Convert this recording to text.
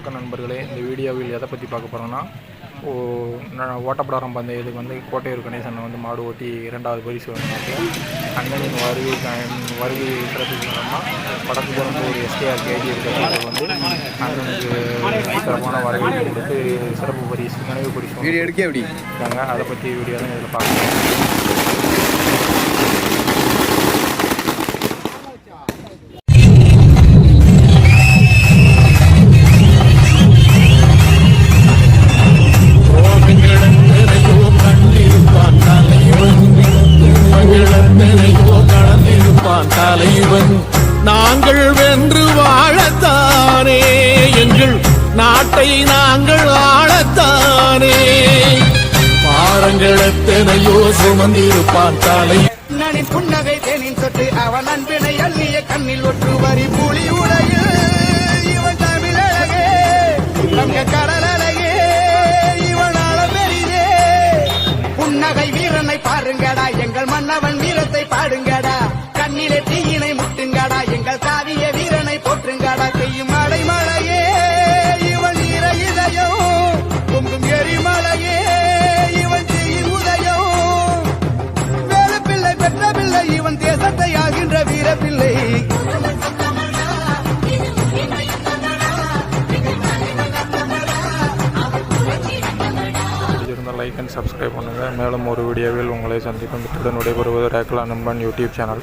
வணக்கம் நண்பர்களே. இந்த வீடியோவில் எதை பற்றி பார்க்க போகிறோம்னா ஓட்டப்படாரம் பந்தயத்துக்கு வந்து கோட்டையூர் கணேசன் வந்து மாடு ஓட்டி இரண்டாவது பரிசு வாங்கினாங்க அண்ணனின் வருகை வருகை சிறப்பிக்கணும்னா வடக்கு புறம்பூர் எஸ்கேஆர் கேஜி இருக்கிறவங்க வந்து அண்ணனுக்கு சிறப்பான வரவேற்பு கொடுத்து சிறப்பு பரிசு நினைவு பரிசு வீடியோ எடுக்க எப்படி இருக்காங்க அதை பற்றி வீடியோ தான் இதில் பார்க்கலாம். தலைவன். நாங்கள் வென்று வாழத்தானே எங்கள் நாட்டை நாங்கள் ஆளத்தானே. பாரங்கள் எத்தனையோ சுமந்திருப்பான் தலை புன்னகை தேனின் சொட்டு அவன் அன்பினை அள்ளிய கண்ணில் புன்னகை வீரனை பாருங்கடா எங்கள் மன்னவன் வீரத்தை பாடுங்க பிடிச்சிருந்தால் லைக் அண்ட் சப்ஸ்கிரைப் பண்ணுங்கள் மேலும் ஒரு வீடியோவில் உங்களை சந்திக்கும். இத்துடன் விடைபெறுவது ரேக்லா நண்பன் யூடியூப் சேனல்.